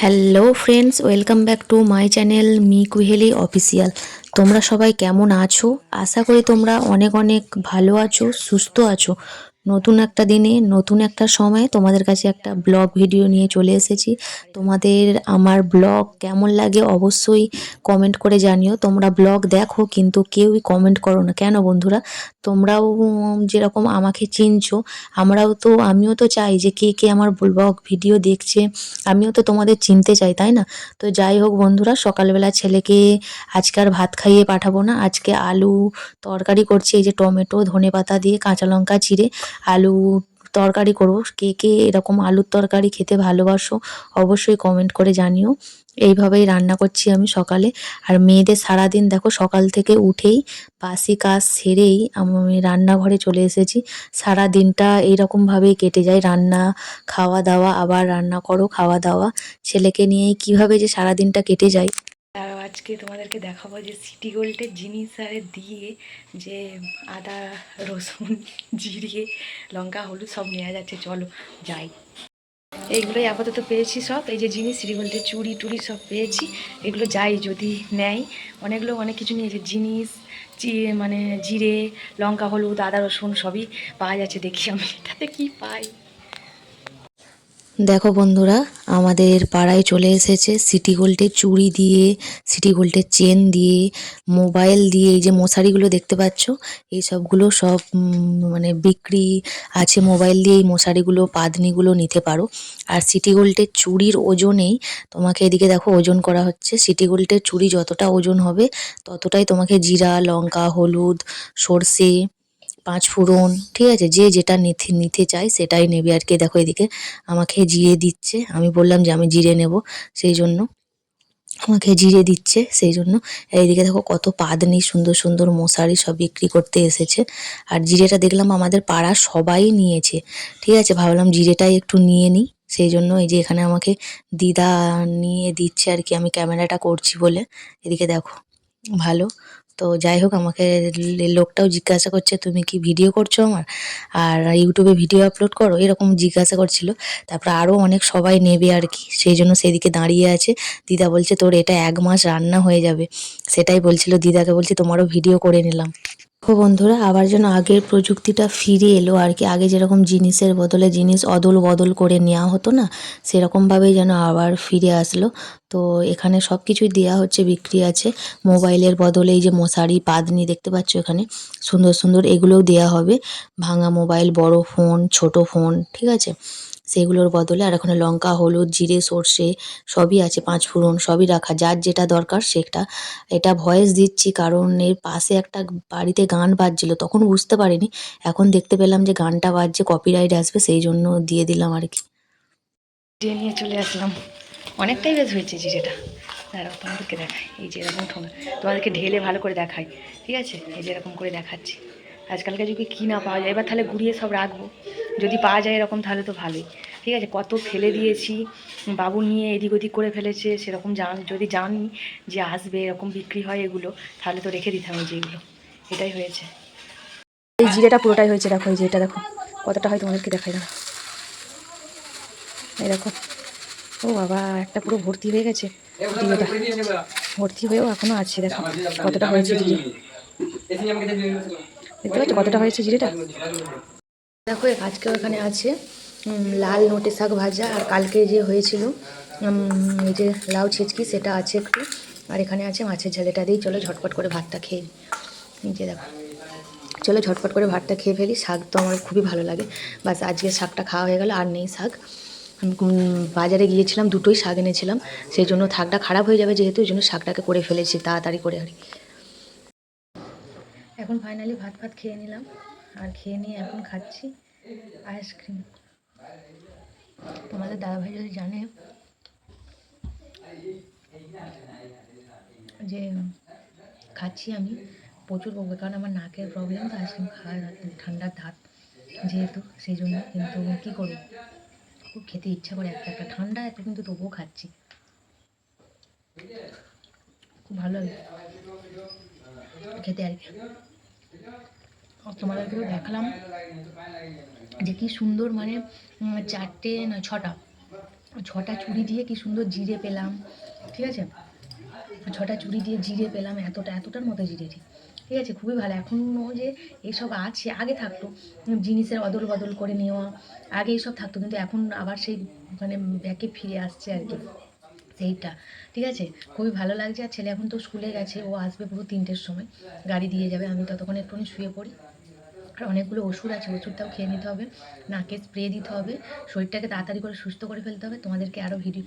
Hello friends welcome back to my channel me Kuheli official তোমরা সবাই কেমন আছো? আশা করি তোমরা অনেক অনেক ভালো আছো, সুস্থ আছো। নতুন একটা দিনে, নতুন একটা সময়ে তোমাদের কাছে একটা ব্লগ ভিডিও নিয়ে চলে এসেছি। তোমাদের আমার ব্লগ কেমন লাগে অবশ্যই কমেন্ট করে জানিও। তোমরা ব্লগ দেখো, কিন্তু কেউই কমেন্ট করো না। কেন বন্ধুরা? তোমরাও যেরকম আমাকে চিনছো, আমরাও তো, আমিও তো চাই যে কে কে আমার ব্লগ ভিডিও দেখছে, আমিও তো তোমাদের চিনতে চাই, তাই না? তো যাই হোক বন্ধুরা, সকালবেলা ছেলেকে আজকে আর ভাত খাইয়ে পাঠাবো না। আজকে আলু তরকারি করছি, এই যে টমেটো ধনে পাতা দিয়ে কাঁচা লঙ্কা চিড়ে আলু তরকারি করব। কে কে এরকম আলুর তরকারি খেতে ভালোবাসো, অবশ্যই কমেন্ট করে জানিও। এইভাবেই রান্না করছি আমি সকালে। আর মেয়েদের সারাদিন দেখো, সকাল থেকে উঠেই বাসি কাজ সেরেই আমি রান্নাঘরে চলে এসেছি। সারা দিনটা এইরকমভাবেই কেটে যায়। রান্না, খাওয়া দাওয়া, আবার রান্না করো, খাওয়া দাওয়া। ছেলেকে নিয়েই কীভাবে যে সারা দিনটা কেটে যায়। আজকে তোমাদেরকে দেখাবো যে সিটি গোল্ডের জিনিস আরে দিয়ে যে আদা, রসুন, জিরে, লঙ্কা, হলুদ সব নেওয়া যাচ্ছে। চলো যাই। এইগুলোই আপাতত পেয়েছি সব। এই যে জিনিস, সিটি গোল্ডের চুড়ি টুড়ি সব পেয়েছি। এগুলো যাই যদি নেয় অনেকগুলো অনেক কিছু নিয়েছে। জিনিস মানে জিরে, লঙ্কা, হলুদ, আদা, রসুন সবই পাওয়া যাচ্ছে। দেখি আমি এটাতে কি পাই। দেখো বন্ধুরা, আমাদের পাড়ায় চলে এসেছে সিটি গোল্ডের চুড়ি দিয়ে, সিটি গোল্ডের চেন দিয়ে, মোবাইল দিয়ে, এই যে মশারিগুলো দেখতে পাচ্ছ, এই সবগুলো সব মানে বিক্রি আছে মোবাইল দিয়ে, এই মশারিগুলো, পাদনিগুলো নিতে পারো। আর সিটি গোল্ডের চুড়ির ওজনেই তোমাকে এদিকে দেখো ওজন করা হচ্ছে। সিটি গোল্ডের চুড়ি যতটা ওজন হবে, ততটাই তোমাকে জিরা, লঙ্কা, হলুদ, সর্ষে পাঁচ ফোড়ন, ঠিক আছে? যে যেটা নিতে নিতে চায় সেটাই নেবে আর কি। দেখো এদিকে আমাকে জিরে দিচ্ছে। আমি বললাম যে আমি জিরে নেব, সেই জন্য আমাকে জিরে দিচ্ছে, সেই জন্য। এইদিকে দেখো কত পাদনি, সুন্দর সুন্দর মশারি সব বিক্রি করতে এসেছে। আর জিরেটা দেখলাম আমাদের পাড়ার সবাই নিয়েছে, ঠিক আছে? ভাবলাম জিরেটাই একটু নিয়ে নিই। সেই জন্য এই যে এখানে আমাকে দিদা নিয়ে দিচ্ছে আর কি। আমি ক্যামেরাটা করছি বলে। এদিকে দেখো, ভালো। তো যাই হোক, আমাকে লোকটাও জিজ্ঞাসা করছে, তুমি কি ভিডিও করছ আমার? আর ইউটিউবে ভিডিও আপলোড করো, এরকম জিজ্ঞাসা করছিল। তারপর আরও অনেক সবাই নেবে আর কি, সেই জন্য সেদিকে দাঁড়িয়ে আছে। দিদা বলছে, তোর এটা এক মাস রান্না হয়ে যাবে। সেটাই বলছিল, দিদাকে বলছি তোমারও ভিডিও করে নিলাম। দেখো বন্ধুরা, আবার যেন আগের প্রযুক্তিটা ফিরে এলো আর কি। আগে যেরকম জিনিসের বদলে জিনিস অদল বদল করে নেওয়া হতো না, সেরকমভাবেই যেন আবার ফিরে আসলো। তো এখানে সব কিছুই দেওয়া হচ্ছে, বিক্রি আছে। মোবাইলের বদলে এই যে মশারি, পাদনি দেখতে পাচ্ছ এখানে। সুন্দর সুন্দর এগুলোও দেওয়া হবে। ভাঙা মোবাইল, বড় ফোন, ছোট ফোন, ঠিক আছে? সেগুলোর বদলে আর এখানে লঙ্কা, হলুদ, জিরে, সর্ষে সবই আছে, পাঁচ ফোড়ন সবই রাখা। যার যেটা দরকার সেটা। এটা ভয়েস দিচ্ছি কারণ এর পাশে একটা বাড়িতে গান বাজছিল, তখন বুঝতে পারিনি। এখন দেখতে পেলাম যে গানটা বাজছে কপিরাইট আসবে, সেই জন্য দিয়ে দিলাম আর কি। নিয়ে চলে আসলাম। অনেকটাই বেশ হয়েছে জিরেটা। দাঁড়াও, তোমাদেরকে দেখাই। এই যে এরকম তোমাদেরকে ঢেলে ভালো করে দেখাই। ঠিক আছে? এই যে এরকম করে দেখাচ্ছি। আজকালকার যুগে কী না পাওয়া যায়? এবার তাহলে ঘুরিয়ে সব রাখব। যদি পাওয়া যায় এরকম তাহলে তো ভালোই। ঠিক আছে কত ফেলে দিয়েছি বাবু নিয়ে এদিক ওদিক করে ফেলেছে সেরকম জান যদি জানি যে আসবে এরকম বিক্রি হয় এগুলো তাহলে তো রেখে দিতে হবে যেগুলো এটাই হয়েছে। এই জিরেটা পুরোটাই হয়েছে দেখো এই যে এটা দেখো কতটা হয় তোমাদেরকে দেখাই দাও। এই দেখো ও বাবা একটা পুরো ভর্তি হয়ে গেছে জিরেটা ভর্তি হয়েও এখনও আছে দেখো কতটা হয়েছে জিরে। দেখতে পাচ্ছ কতটা হয়েছে জিরেটা? দেখো আজকেও এখানে আছে লাল নোটে শাক ভাজা আর কালকে যে হয়েছিল এই যে লাউ ছিচকি, সেটা আছে একটু। আর এখানে আছে মাছের ঝাল, এটা দিয়েই চলো ঝটপট করে ভাতটা খেয়ে নিই। এই যে দেখো, চলো ঝটপট করে ভাতটা খেয়ে ফেলি, শাক তো আমার খুবই ভালো লাগে। বাস, আজকে শাকটা খাওয়া হয়ে গেল, আর নেই শাক। বাজারে গিয়েছিলাম, দুটোই শাক এনেছিলাম, সেই জন্য শাকটা খারাপ হয়ে যাবে যেহেতু ওই জন্য শাকটাকে করে ফেলেছি, তাড়াতাড়ি করে আর এখন ফাইনালি ভাত ভাত খেয়ে নিলাম। আর খেয়ে নিয়ে এখন খাচ্ছি আইসক্রিম। তোমাদের দাদাভাই যদি জানে যে খাচ্ছি আমি প্রচুর বকবে, কারণ আমার নাকের প্রবলেম তো আইসক্রিম খাওয়া ঠান্ডার ধাত যেহেতু, সেই জন্য কিন্তু কী করব? খুব খেতে ইচ্ছা করে একটা একটা, ঠান্ডা এত কিন্তু তবুও খাচ্ছি। খুব ভালো লাগে খেতে আর কি। তোমাদেরকেও দেখালাম যে কি সুন্দর মানে চারটে না, ছটা ছটা চুড়ি দিয়ে কি সুন্দর জিরে পেলাম, ঠিক আছে? ছটা চুড়ি দিয়ে জিরে পেলাম, এতটা, এতটার মতো জিরে ঠিক আছে? খুবই ভালো। এখনও যে এইসব আছে, আগে থাকতো, জিনিসের অদল বদল করে নেওয়া, আগে এইসব থাকতো, কিন্তু এখন আবার সেই মানে ব্যাকে ফিরে আসছে আর কি, সেইটা, ঠিক আছে? খুবই ভালো লাগছে। আর ছেলে এখন তো স্কুলে গেছে, ও আসবে পুরো তিনটের সময়, গাড়ি দিয়ে যাবে, আমি ততক্ষণ একটুখানি শুয়ে পড়ি। অনেকগুলো ওষুধ আছে ওষুধটাও খেয়ে নিতে হবে নাকে স্প্রে দিতে হবে শরীরটাকে তাড়াতাড়ি করে সুস্থ করে ফেলতে হবে তোমাদেরকে আরও ভিডিও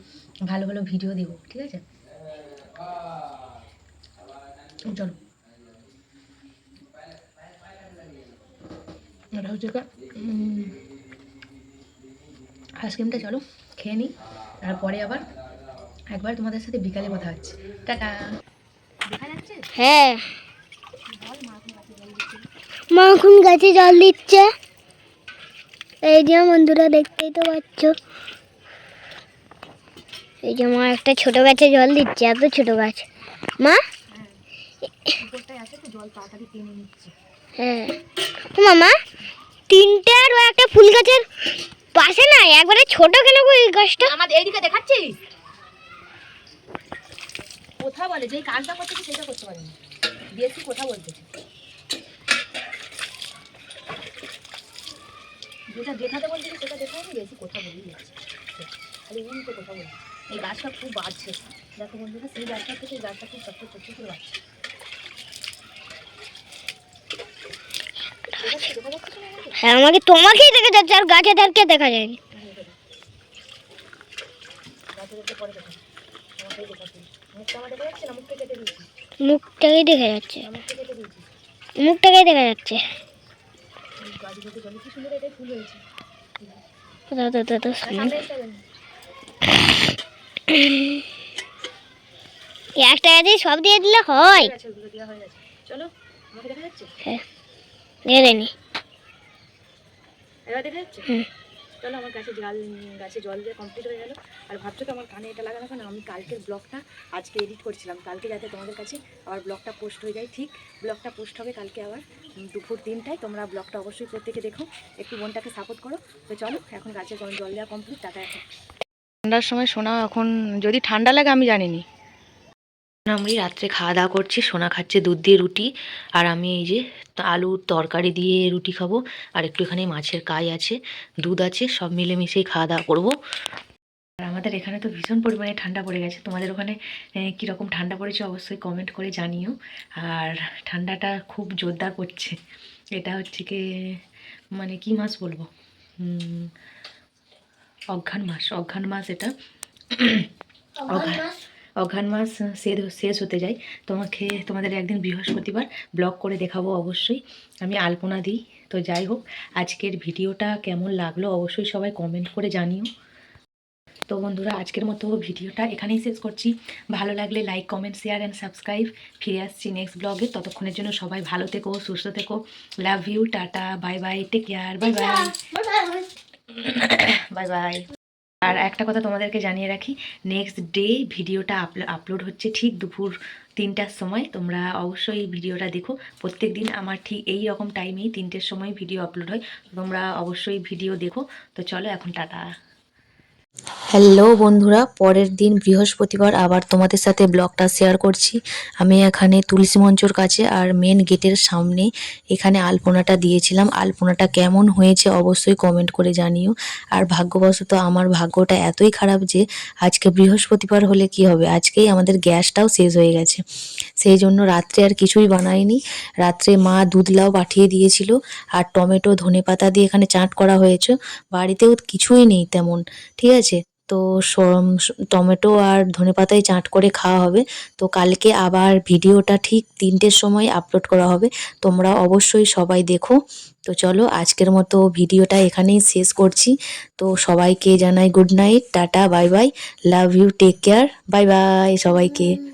ভালো ভালো ভিডিও দেবো ঠিক আছে? চলো। এটা হচ্ছে আইসক্রিমটা চলো খেয়ে নিই তারপরে আবার একবার তোমাদের সাথে বিকালে কথা হচ্ছে। টাটা। দেখা যাচ্ছে? হ্যাঁ। মা এখন গাছে জল দিচ্ছে। এই যে বন্ধুরা দেখতেই তো পাচ্ছ। এই যে মা একটা ছোট গাছে জল দিচ্ছে এত ছোট গাছ। মা? হ্যাঁ। মামা তিনটে আর একটা ফুল গাছের পাশে না একবারে ছোট কেন এই গাছটা? আমাদের এইদিকে দেখাচ্ছিস? কথা বলে? যেই কাজটা করতেছি সেটা করতে পারিনি দিয়েছি কথা বলতেছি যেটা দেখাতে বলতেছি সেটা দেখা আমি বেশি কথা বলেই যাচ্ছি খালি উল্টো কথা বলছি এই গাছটা খুব বাড়ছে। দেখো বন্ধুরা সেই গাছটা থেকে এই গাছটা খুব ছোট্ট ছোট্ট করে বাড়ছে। তো? হ্যাঁ আমাকে তোমাকেই দেখা যাচ্ছে আর গাছে ধারকে দেখা যায়নি? মুখটাকেই দেখা যাচ্ছে। মুখটাকেই দেখা যাচ্ছে। কি সুন্দর এটাই ফুল হয়েছে দাদা দাদা জল। একটা গাছে সব দিয়ে দিলে হয়। দেওয়া হয়ে চলো আমাকে দেখা যাচ্ছে? দিয়ে দেয়নি। এবার দেখা যাচ্ছে? হুম। চলো আমার গাছে জল গাছে জল দিয়ে কমপ্লিট হয়ে গেল। আর ভাবছ তো আমার কানে এটা লাগানো কেন? আমি কালকের ব্লগটা আজকে এডিট করছিলাম। কালকে যাতে তোমাদের কাছে আবার ব্লগটা পোস্ট হয়ে যায় ঠিক? ব্লগটা পোস্ট হবে কালকে আবার। দুপুর তিনটায় তোমরা ব্লগটা অবশ্যই প্রত্যেকে দেখো। একটু বোনটাকে সাপোর্ট করো। তো চলো এখন গাছে জল দেওয়া কমপ্লিট টাটা এখন। ঠান্ডার সময় সোনা এখন যদি ঠান্ডা লাগে আমি জানিনি। আমি রাত্রে খাওয়া দাওয়া করছি সোনা খাচ্ছে দুধ দিয়ে রুটি আর আমি এই যে আলুর তরকারি দিয়ে রুটি খাব আর একটু এখানে মাছের কাই আছে দুধ আছে সব মিলেমিশেই খাওয়া দাওয়া করব। আর আমাদের এখানে তো ভীষণ পরিমাণে ঠান্ডা পড়ে গেছে। তোমাদের ওখানে কীরকম ঠান্ডা পড়েছে অবশ্যই কমেন্ট করে জানিও। আর ঠান্ডাটা খুব জোরদার পড়ছে। এটা হচ্ছে কি মানে কি মাস বলব? অঘ্রাণ মাস অঘ্রাণ মাস এটা। অঘ্রাণ মাস? শেষ শেষ হতে যায়। তোমাকে তোমাদের একদিন বৃহস্পতিবার ব্লগ করে দেখাবো অবশ্যই। আমি আলপনা দিই তো যাই হোক আজকের ভিডিওটা কেমন লাগল অবশ্যই সবাই কমেন্ট করে জানিও। তো বন্ধুরা, আজকের মতো ভিডিওটা এখানেই শেষ করছি। ভালো লাগলে like comment share and subscribe ফিরে আসছি নেক্সট ব্লগে ততক্ষণের জন্য সবাই ভালো থেকো, সুস্থ থেকো। Love you tata bye bye take care bye bye bye bye আর একটা কথা তোমাদেরকে জানিয়ে রাখি নেক্সট ডে ভিডিওটা আপলোড হচ্ছে ঠিক দুপুর তিনটার সময়। তোমরা অবশ্যই ভিডিওটা দেখো। প্রত্যেক দিন আমার ঠিক এই রকম টাইমেই তিনটের সময় ভিডিও আপলোড হয়। তোমরা অবশ্যই ভিডিও দেখো। তো চলো এখন টাটা। হ্যালো বন্ধুরা। পরের দিন বৃহস্পতিবার আবার তোমাদের সাথে ব্লগটা শেয়ার করছি। আমি এখানে তুলসী মঞ্চর কাছে আর মেন গেটের সামনে এখানে আলপনাটা দিয়েছিলাম। আলপনাটা কেমন হয়েছে অবশ্যই কমেন্ট করে জানিও। আর ভাগ্যবশত আমার ভাগ্যটা এতই খারাপ যে আজকে বৃহস্পতিবার হলে কি হবে? আজকেই আমাদের গ্যাসটাও শেষ হয়ে গেছে। সেই জন্য রাত্রে আর কিছুই বানাইনি। রাত্রে মা দুধলাও পাঠিয়ে দিয়েছিল আর টমেটো, ধনেপাতা দিয়ে এখানে চাট করা হয়েছে। বাড়িতেও কিছুই নেই তেমন, ঠিক আছে? তো সম- টমেটো আর ধনে ধনেপাতায় চাট করে খাওয়া হবে। তো কালকে আবার ভিডিওটা ঠিক তিনটের সময় আপলোড করা হবে। তোমরা অবশ্যই সবাই দেখো। তো চলো আজকের মতো ভিডিওটা এখানেই শেষ করছি। তো সবাইকে জানাই good night tata bye bye love you take care bye bye সবাইকে।